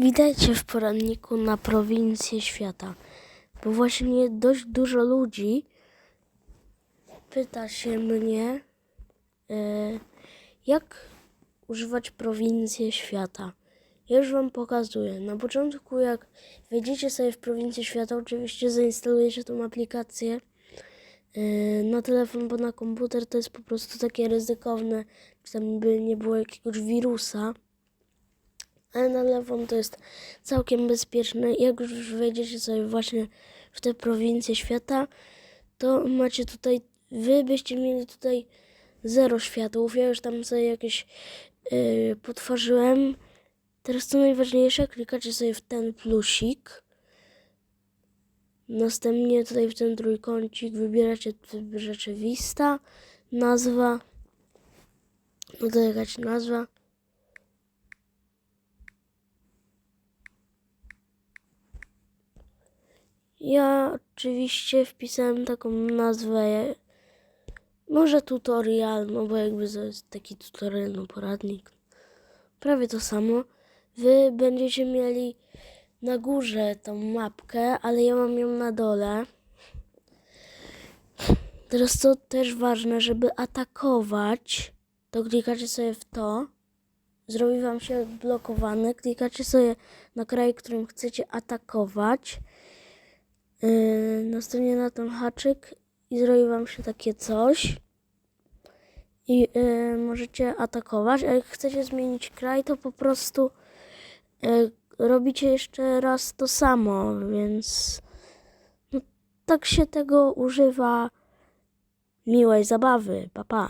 Witajcie w poranniku na prowincję świata, bo właśnie dość dużo ludzi pyta się mnie, e, jak używać prowincję świata. Ja już Wam pokazuję. Na początku, jak wejdziecie sobie w prowincję świata, oczywiście zainstalujecie tą aplikację e, na telefon, bo na komputer to jest po prostu takie ryzykowne, czy tam by nie było jakiegoś wirusa ale na telefon to jest całkiem bezpieczne. Jak już wejdziecie sobie właśnie w tę prowincję świata, to macie tutaj, wy byście mieli tutaj zero światłów. Ja już tam sobie jakieś yy, potworzyłem. Teraz co najważniejsze, klikacie sobie w ten plusik. Następnie tutaj w ten trójkącik wybieracie wybierzecie Vista, nazwa, no to jakaś nazwa. Ja oczywiście wpisałem taką nazwę, może tutorial, no bo jakby to jest taki tutorial, no poradnik. Prawie to samo. Wy będziecie mieli na górze tą mapkę, ale ja mam ją na dole. Teraz co też ważne, żeby atakować, to klikacie sobie w to. Zrobi wam się odblokowany. Klikacie sobie na kraj, którym chcecie atakować. Yy, następnie na ten haczyk i zrobi wam się takie coś. I yy, możecie atakować. A jak chcecie zmienić kraj, to po prostu yy, robicie jeszcze raz to samo, więc no, tak się tego używa. Miłej zabawy. Pa pa.